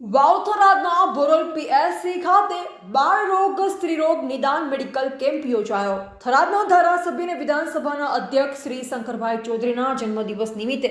વાવથરાદના boreal PSC ખાતે બાળ રોગ સ્ત્રીરોગ નિદાન મેડિકલ કેમ્પ યોજાયો. થરાદના ધારાસભ્ય અને વિધાનસભાના અધ્યક્ષ શ્રી શંકરભાઈ ચૌધરીના જન્મદિવસ નિમિત્તે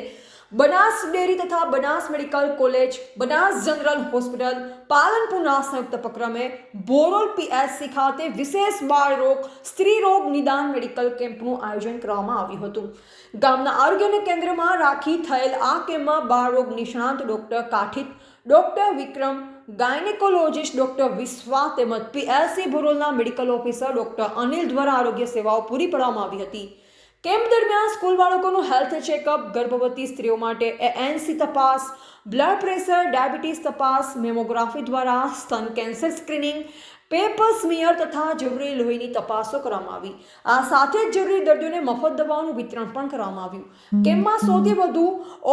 બનાસ ડેરી તથા Banas medical college, Banas general hospital, પાલનપુરના સંયુક્ત ઉપક્રમે બોરોલ પીએસસી ખાતે વિશેષ બાળ રોગ, સ્ત્રી રોગ નિદાન મેડિકલ કેમ્પનું આયોજન કરવામાં આવ્યું હતું. ગામના આરોગ્યના કેન્દ્રમાં રાખી થયેલ આ કેમ્પમાં બાળ રોગ નિષ્ણાંત doctor Kathit, doctor Vikram, gynaecologist doctor Vishwa તેમજ પીએસસી ભોરોલના મેડિકલ ઓફિસર ડોક્ટર અનિલ દ્વારા આરોગ્ય સેવાઓ પૂરી પાડવામાં આવી હતી. કેમ્પ દરમિયાન સ્કૂલ બાળકોનું હેલ્થ ચેકઅપ ગર્ભવતી સ્ત્રીઓ માટે એએનસી તપાસ બ્લડ પ્રેશર ડાયાબિટીસ તપાસ મેમોગ્રાફી દ્વારા સ્તન કેન્સર સ્ક્રીનિંગ પેપર સ્મિયર તથા જરૂરી લોહીની તપાસો કરવામાં આવી. આ સાથે જ જરૂરી દર્દીઓને મફત દવાઓનું વિતરણ પણ કરવામાં આવ્યું. કેમ્પમાં સૌથી વધુ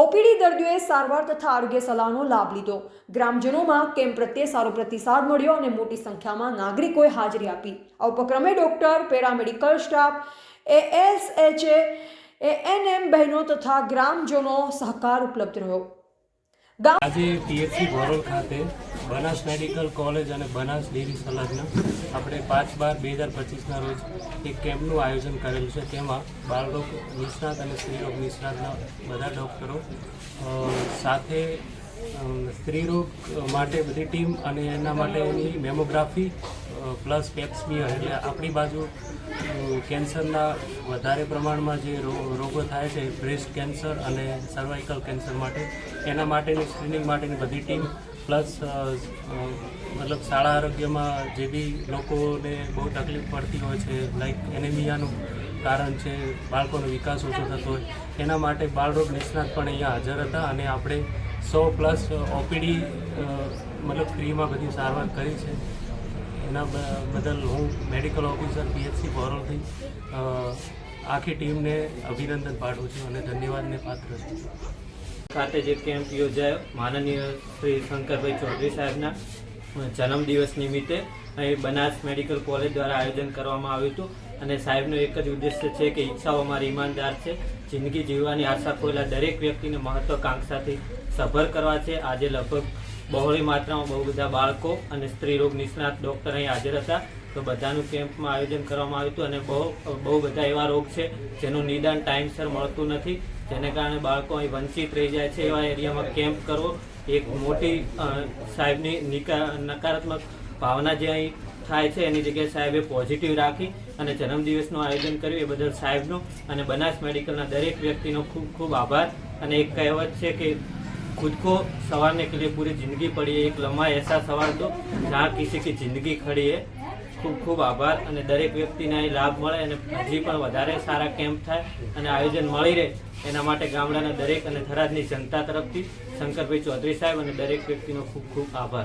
ઓપીડી દર્દીઓએ સારવાર તથા આરોગ્ય સલાહનો લાભ લીધો. ગ્રામજનોમાં કેમ્પ પ્રત્યે સારો પ્રતિસાદ મળ્યો અને મોટી સંખ્યામાં નાગરિકોએ હાજરી આપી. આ ઉપક્રમે ડોક્ટર પેરામેડિકલ સ્ટાફ એએસએચએ એમ બહેનો તથા ગ્રામજનો સહકાર ઉપલબ્ધ રહ્યો. આજે પીએચસી ભોરોલ ખાતે બનાસ મેડિકલ કોલેજ અને બનાસ ડેરી સંલગ્ન આપણે પાંચ બાર બે હજાર પચીસના રોજ એક કેમ્પનું આયોજન કરેલું છે. તેમાં બાળરોગ નિષ્ણાત અને સ્ત્રીરોગ નિષ્ણાતના બધા ડૉક્ટરો સાથે સ્ત્રીરોગ માટે બધી ટીમ અને એના માટે એની મેમોગ્રાફી પ્લસ પેપ્સમિયર એટલે આપણી બાજુ કેન્સરના વધારે પ્રમાણમાં જે રોગો થાય છે, બ્રેસ્ટ કેન્સર અને સર્વાઇકલ કેન્સર માટે, એના માટેની સ્ક્રીનિંગ માટેની બધી ટીમ, પ્લસ મતલબ શાળા આરોગ્યમાં જે બી લોકોને બહુ તકલીફ પડતી હોય છે, લાઈક એનેમિયાનું કારણ છે, બાળકોનો વિકાસ ઓછો થતો હોય, એના માટે બાળરોગ નિષ્ણાત પણ અહીંયા હાજર હતા અને આપણે સો પ્લસ ઓપીડી મતલબ ફ્રીમાં બધી સારવાર કરી છે. એના બદલ હું મેડિકલ ઓફિસર, પીએચસી બોરોલથી આખી ટીમને અભિનંદન પાઠવું છું અને ધન્યવાદને પાત્ર છું. ખાતે જે કેમ્પ યોજાયો, માનનીય શ્રી શંકરભાઈ ચૌધરી સાહેબના જન્મદિવસ નિમિત્તે અહીં બનાસ મેડિકલ કોલેજ દ્વારા આયોજન કરવામાં આવ્યું હતું. અને સાહેબનો એક જ ઉદ્દેશ્ય છે કે ઈચ્છાઓ અમારી ઈમાનદાર છે. જિંદગી જીવવાની આશા ખોયેલા દરેક વ્યક્તિને મહત્વાકાંક્ષાથી સભર કરવા છે. આજે લગભગ બહોળી માત્રામાં બહુ બધા બાળકો અને સ્ત્રી રોગ નિષ્ણાત ડૉક્ટર અહીં હાજર હતા. તો બધાનું કેમ્પમાં આયોજન કરવામાં આવ્યું હતું અને બહુ બહુ બધા એવા રોગ છે જેનું નિદાન ટાઈમસર મળતું નથી. જેને કારણે બાળકો અહીં વંચિત રહી જાય છે. એવા એરિયામાં કેમ્પ કરવો એક મોટી સાહેબની નિકા, નકારાત્મક ભાવના જે અહીં થાય છે એની જગ્યાએ સાહેબે પોઝિટિવ રાખી અને જન્મદિવસનું આયોજન કર્યું એ બદલ સાહેબનો અને બનાસ મેડિકલના દરેક વ્યક્તિનો ખૂબ ખૂબ આભાર અને એક કહેવત છે કે खुद को संवारने के लिए पूरी जिंदगी पड़ी है एक लम्हा ऐसा सवार दो जहाँ किसी की जिंदगी खड़ी है ખૂબ ખૂબ આભાર અને દરેક વ્યક્તિને અહીં લાભ મળે અને હજી પણ વધારે સારા કેમ્પ થાય અને આયોજન મળી રહે એના માટે ગામડાના દરેક અને થરાદની જનતા તરફથી શંકરભાઈ ચૌધરી સાહેબ અને દરેક વ્યક્તિનો ખૂબ ખૂબ આભાર